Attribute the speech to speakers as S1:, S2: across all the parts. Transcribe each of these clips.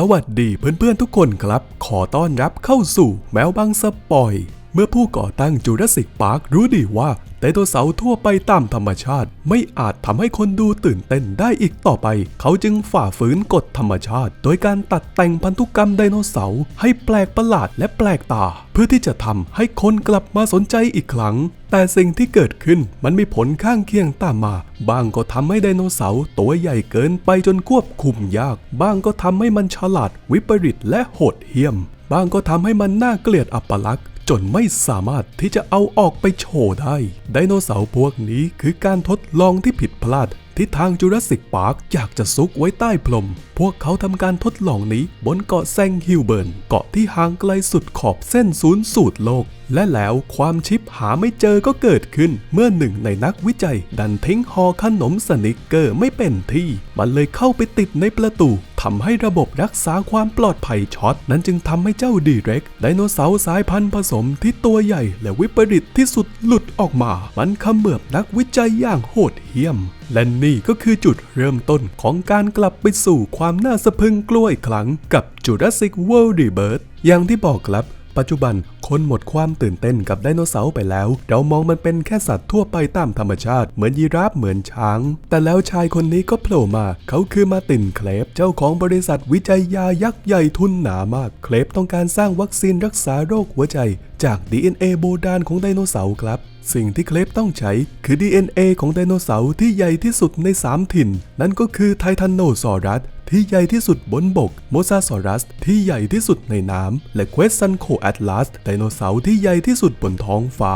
S1: สวัสดีเพื่อนๆทุกคนครับ ขอต้อนรับเข้าสู่แมวบางสปอย เมื่อผู้ก่อตั้งจูราสสิกพาร์ครู้ดีว่า ไดโนเสาร์ทั่วไปตามธรรมชาติ ไม่อาจทำให้คนดูตื่นเต้นได้อีกต่อไป เขาจึงฝ่าฝืนกฎธรรมชาติ โดยการตัดแต่งพันธุกรรมไดโนเสาร์ให้แปลกประหลาดและแปลกตา เพื่อที่จะทำให้คนกลับมาสนใจอีกครั้ง แต่สิ่งที่เกิดขึ้นมันมีผลข้างเคียงตามมา บางก็ทำให้ไดโนเสาร์ตัวใหญ่เกินไปจนควบคุมยาก บางก็ทำให้มันฉลาด วิปริตและโหดเหี้ยมบางก็ทำให้มันน่าเกลียดอัปลักษณ์ จนไม่สามารถที่จะเอาออกไปโชว์ได้ ไดโนเสาร์พวกนี้คือการทดลองที่ผิดพลาดที่ทางจูราสสิกพาร์คอยากจะซุกไว้ใต้พรม พวกเขาทำการทดลองนี้บนเกาะแซงฮิลเบิร์น เกาะที่ห่างไกลสุดขอบเส้นศูนย์สูตรโลก และแล้วความชิปหาไม่เจอก็เกิดขึ้น เมื่อหนึ่งในนักวิจัย ดันทิ้งห่อขนมสนิกเกอร์ไม่เป็นที่ มันเลยเข้าไปติดในประตูทำให้ระบบรักษาความปลอดภัยช็อต นั้นจึงทำให้เจ้าดีเร็กไดโนเสาร์สายพันธุ์ผสมที่ตัวใหญ่และวิปริตที่สุดหลุดออกมา มันเขมือบนักวิจัยอย่างโหดเหี้ยม และนี่ก็คือจุดเริ่มต้นของการกลับไปสู่ความน่าสะพึงกลัวอีกครั้งกับ Jurassic World Rebirth อย่างที่บอกครับ ปัจจุบันคนหมดความตื่นเต้นกับไดโนเสาร์ไปแล้ว เรามองมันเป็นแค่สัตว์ทั่วไปตามธรรมชาติ เหมือนยีราฟเหมือนช้าง แต่แล้วชายคนนี้ก็โผล่มา เขาคือมาตินเคลฟเจ้าของบริษัทวิจัยยายักษ์ใหญ่ทุนหนามาก เคลฟต้องการสร้างวัคซีนรักษาโรคหัวใจ จาก DNA โบราณของไดโนเสาร์ครับสิ่งที่เคลฟต้องใช้คือ DNA ของไดโนเสาร์ที่ใหญ่ที่สุดใน 3 ถิ่น นั่นก็คือไททันโนซอรัส ที่ใหญ่ที่สุดบนบกโมซาซอรัส ที่ใหญ่ที่สุดในน้ำ และเควสซันโคแอตลัสไดโนเสาร์ที่ใหญ่ที่สุดบนท้องฟ้า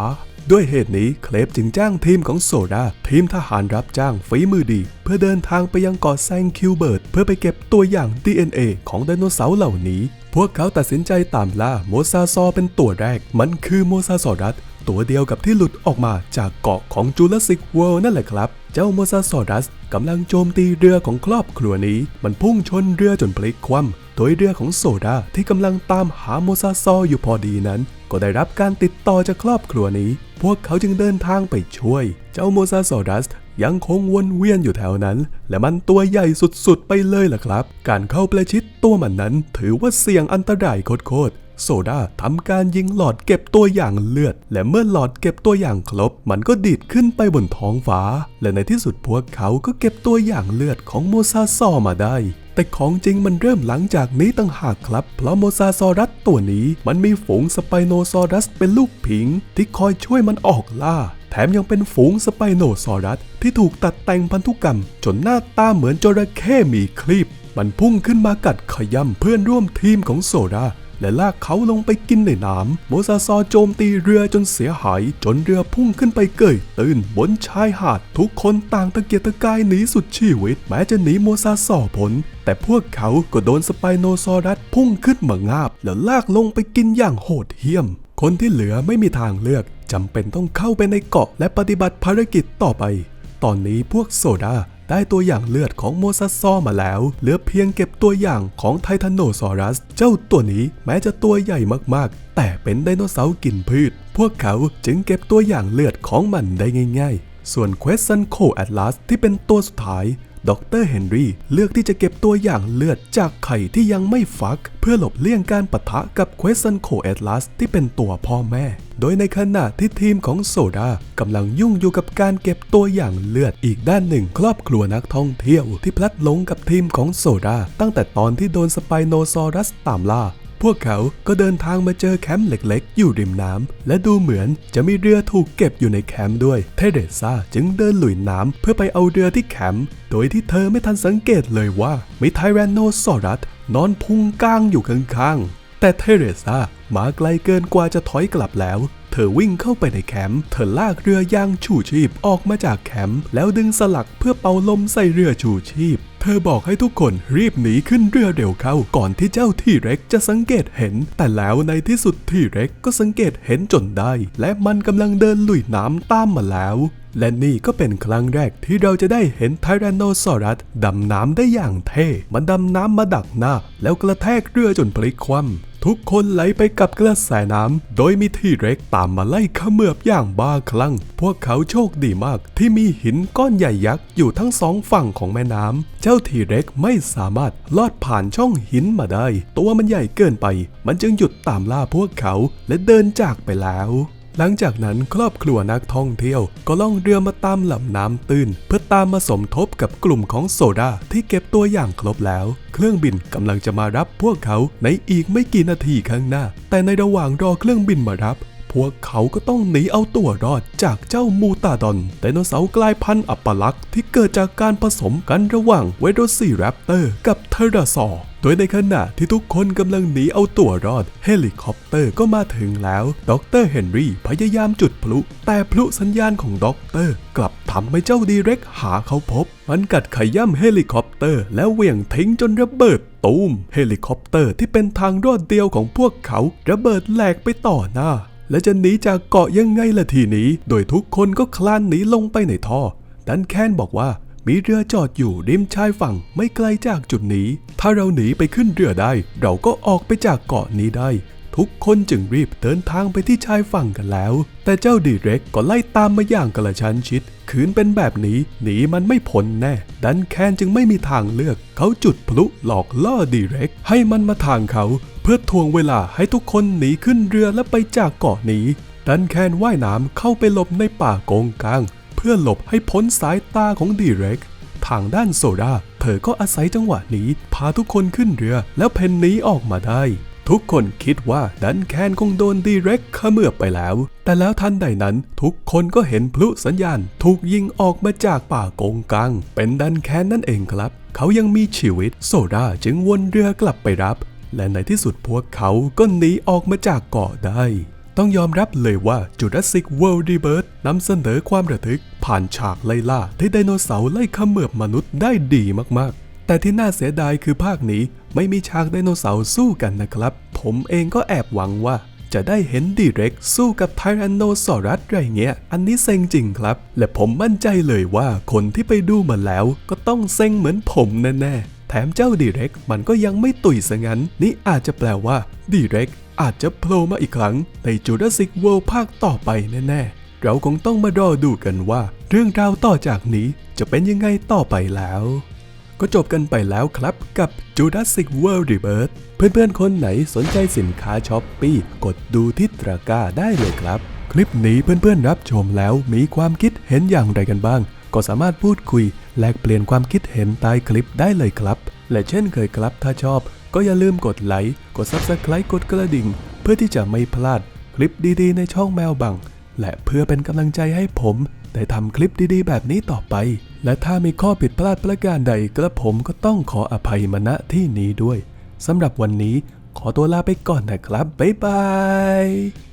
S1: ด้วยเหตุนี้เคลฟจึงจ้างทีมของโซดาทีมทหารรับจ้างฝีมือดี เพื่อเดินทางไปยังเกาะแซงคิวเบิร์ตเพื่อไปเก็บตัวอย่าง DNA ของไดโนเสาร์เหล่านี้ พวกเขาตัดสินใจตามล่าโมซาซอเป็นตัวแรก มันคือโมซาซอรัสตัวเดียวกับที่หลุดออกมาจากเกาะของจูราสสิกเวิลด์นั่นแหละครับ เจ้าโมซาซอรัสกำลังโจมตีเรือของครอบครัวนี้ มันพุ่งชนเรือจนพลิกคว่ำโดยเรือของโซดาที่กำลังตามหาโมซาซออยู่พอดีนั้น ก็ได้รับการติดต่อจากครอบครัวนี้ พวกเขาจึงเดินทางไปช่วย เจ้าโมซาซอรัสยังคงวนเวียนอยู่แถวนั้น และมันตัวใหญ่สุดๆ ไปเลยล่ะครับ การเข้าประชิดตัวมันนั้นถือว่าเสี่ยงอันตรายโคตร โซดาทำการยิงหลอดเก็บตัวอย่างเลือด และเมื่อหลอดเก็บตัวอย่างครบ มันก็ดีดขึ้นไปบนท้องฟ้า และในที่สุดพวกเขาก็เก็บตัวอย่างเลือดของโมซาซอมาได้แต่ของจริงมันเริ่มหลังจากนี้ตั้งหากครับ เพราะโมซาซอรัสตัวนี้มันมีฝูงสไปโนซอรัสเป็นลูกผิง ที่คอยช่วยมันออกล่า แถมยังเป็นฝูงสไปโนซอรัสที่ถูกตัดแต่งพันธุกรรม จนหน้าตาเหมือนจระเข้มีคลีบมันพุ่งขึ้นมากัดขย้ำเพื่อนร่วมทีมของโซดา และลากเขาลงไปกินในน้ำโมซาซอโจมตีเรือจนเสียหาย จนเรือพุ่งขึ้นไปเกยตื้นบนชายหาด ทุกคนต่างตะเกียกตะกายหนีสุดชีวิต แม้จะหนีโมซาซอพ้นแต่พวกเขาก็โดนสไปโนซอรัสพุ่งขึ้นมางาบ แล้วลากลงไปกินอย่างโหดเหี้ยม คนที่เหลือไม่มีทางเลือกจำเป็นต้องเข้าไปในเกาะและปฏิบัติภารกิจต่อไป ตอนนี้พวกโซดา ได้ตัวอย่างเลือดของโมซาซอมาแล้ว เหลือเพียงเก็บตัวอย่างของไททันโนซอรัส เจ้าตัวนี้แม้จะตัวใหญ่มากๆ แต่เป็นไดโนเสาร์กินพืช พวกเขาจึงเก็บตัวอย่างเลือดของมันได้ง่าย ๆ ส่วนเควสซันโคแอตลาสที่เป็นตัวสุดท้าย ดรเฮนรี่เลือกที่จะเก็บตัวอย่างเลือดจากไข่ที่ยังไม่ฟัก เพื่อหลบเลี่ยงการปะทะกับเควสซันโคแอตลัสที่เป็นตัวพ่อแม่ โดยในขณะที่ทีมของโซดากำลังยุ่งอยู่กับการเก็บตัวอย่างเลือดอีกด้านหนึ่ง ครอบครัวนักท่องเที่ยวที่พลัดหลงกับทีมของโซดาตั้งแต่ตอนที่โดนสไปโนซอรัสตามล่า พวกเขาก็เดินทางมาเจอแคมป์เล็กๆ อยู่ริมน้ำและดูเหมือนจะมีเรือถูกเก็บอยู่ในแคมป์ด้วย เทเรซาจึงเดินลุยน้ำเพื่อไปเอาเรือที่แคมป์โดยที่เธอไม่ทันสังเกตเลยว่ามีไทแรนโนซอรัสนอนพุงก้างอยู่ข้างๆแต่เทเรซามาไกลเกินกว่าจะถอยกลับแล้ว เธอวิ่งเข้าไปในแคมป์เธอลากเรือยางชูชีพออกมาจากแคมป์แล้วดึงสลักเพื่อเป่าลมใส่เรือชูชีพเธอบอกให้ทุกคนรีบหนีขึ้นเรือเร็วเข้าก่อนที่เจ้าที่เร็กจะสังเกตเห็น แต่แล้วในที่สุดที่เร็กก็สังเกตเห็นจนได้ และมันกำลังเดินลุยน้ำตามมาแล้ว และนี่ก็เป็นครั้งแรกที่เราจะได้เห็นไทแรนโนซอรัสดำน้ำได้อย่างเท่ มันดำน้ำมาดักหน้า แล้วกระแทกเรือจนพลิกคว่ำ ทุกคนไหลไปกับกระแสน้ำ โดยมีที่เร็กตามมาไล่ขมือบอย่างบ้าคลั่ง พวกเขาโชคดีมากที่มีหินก้อนใหญ่ยักษ์อยู่ทั้งสองฝั่งของแม่น้ำ เจ้าทีเร็กไม่สามารถลอดผ่านช่องหินมาได้ ตัวมันใหญ่เกินไป มันจึงหยุดตามล่าพวกเขาและเดินจากไปแล้ว หลังจากนั้นครอบครัวนักท่องเที่ยวก็ล่องเรือมาตามลำน้ำตื้น เพื่อตามมาสมทบกับกลุ่มของโซดาที่เก็บตัวอย่างครบแล้ว เครื่องบินกำลังจะมารับพวกเขาในอีกไม่กี่นาทีข้างหน้า แต่ในระหว่างรอเครื่องบินมารับ พวกเขาก็ต้องหนีเอาตัวรอดจากเจ้ามูตาดอนไดโนเสาร์กลายพันธุ์อัปลักษ์ที่เกิดจากการผสมกันระหว่างเวโรซีแรปเตอร์กับเทราซอร์โดยในขณะที่ทุกคนกำลังหนีเอาตัวรอด เฮลิคอปเตอร์ก็มาถึงแล้วดรเฮนรี่พยายามจุดพลุ แต่พลุสัญญาณของด็อกเตอร์ กลับทำให้เจ้าดีเร็กหาเขาพบ มันกัดขย่ำเฮลิคอปเตอร์ แล้วเหวี่ยงทิ้งจนระเบิดตูม เฮลิคอปเตอร์ที่เป็นทางรอดเดียวของพวกเขา ระเบิดแหลกไปต่อหน้า และจะหนีจากเกาะยังไงล่ะทีนี้ โดยทุกคนก็คลานหนีลงไปในท่อ ดันแคนบอกว่ามีเรือจอดอยู่ริมชายฝั่งไม่ไกลจากจุดนี้ ถ้าเราหนีไปขึ้นเรือได้ เราก็ออกไปจากเกาะนี้ได้ ทุกคนจึงรีบเดินทางไปที่ชายฝั่งกันแล้ว แต่เจ้าดีเร็กก็ไล่ตามมาอย่างกระชั้นชิด คืนเป็นแบบนี้หนีมันไม่พ้นแน่ ดันแคนจึงไม่มีทางเลือก เขาจุดพลุหลอกล่อดีเร็กให้มันมาทางเขา พื่อทวงเวลาให้ทุกคนหนีขึ้นเรือและไปจากเกาะนี้ ดันแคนว่ายน้ำเข้าไปหลบในป่าโกงกลาง เพื่อหลบให้พ้นสายตาของดีเร็กทางด้านโซดา เธอก็อาศัยจังหวะนี้ พาทุกคนขึ้นเรือแล้วเพนหนีออกมาได้ ทุกคนคิดว่าดันแคนคงโดนดีเร็กขมือบไปแล้ว แต่แล้วทันใดนั้นทุกคนก็เห็นพลุสัญญาณ ถูกยิงออกมาจากป่าโกงกัง เป็นดันแคนนั่นเองครับ เขายังมีชีวิต โซดาจึงวนเรือกลับไปรับ และในที่สุดพวกเขาก็หนีออกมาจากเกาะได้ ต้องยอมรับเลยว่า Jurassic World Rebirth นำเสนอความระทึก ผ่านฉากไล่ล่าที่ไดโนเสาร์ไล่ขมือบมนุษย์ได้ดีมากๆ แต่ที่น่าเสียดายคือภาคนี้ไม่มีฉากไดโนเสาร์สู้กันนะครับ ผมเองก็แอบหวังว่าจะได้เห็นดีเร็กสู้กับไทแรนโนซอรัสไรเงี้ย อันนี้เซ็งจริงครับ และผมมั่นใจเลยว่าคนที่ไปดูมาแล้วก็ต้องเซ็งเหมือนผมแน่ๆ แถมเจ้าดีเร็กมันก็ยังไม่ตุยซะงั้น นี่อาจจะแปลว่าดีเร็กอาจจะโผล่มาอีกครั้งในจูราสสิกเวิลด์ภาคต่อไปแน่ๆ เราคงต้องมารอดูกันว่า เรื่องราวต่อจากนี้จะเป็นยังไงต่อไปแล้ว ก็จบกันไปแล้วครับกับ Jurassic World Rebirth เพื่อนๆ คนไหนสนใจสินค้าช้อปปี้กดดูที่ตะกร้าได้เลยครับ คลิปนี้เพื่อนๆรับชมแล้วมีความคิดเห็นอย่างไรกันบ้าง ก็สามารถพูดคุยแลกเปลี่ยนความคิดเห็นใต้คลิปได้เลยครับ และเช่นเคยครับถ้าชอบก็อย่าลืมกดไลค์ กด Subscribe กดกระดิ่ง เพื่อที่จะไม่พลาดคลิปดีๆ ในช่องแมวบัง และเพื่อเป็นกำลังใจให้ผม ได้ทำคลิปดีๆ แบบนี้ต่อไป และถ้ามีข้อผิดพลาดประการใดกระผมก็ต้องขออภัยมาณที่นี้ด้วยสำหรับวันนี้ขอตัวลาไปก่อนนะครับบ๊ายบาย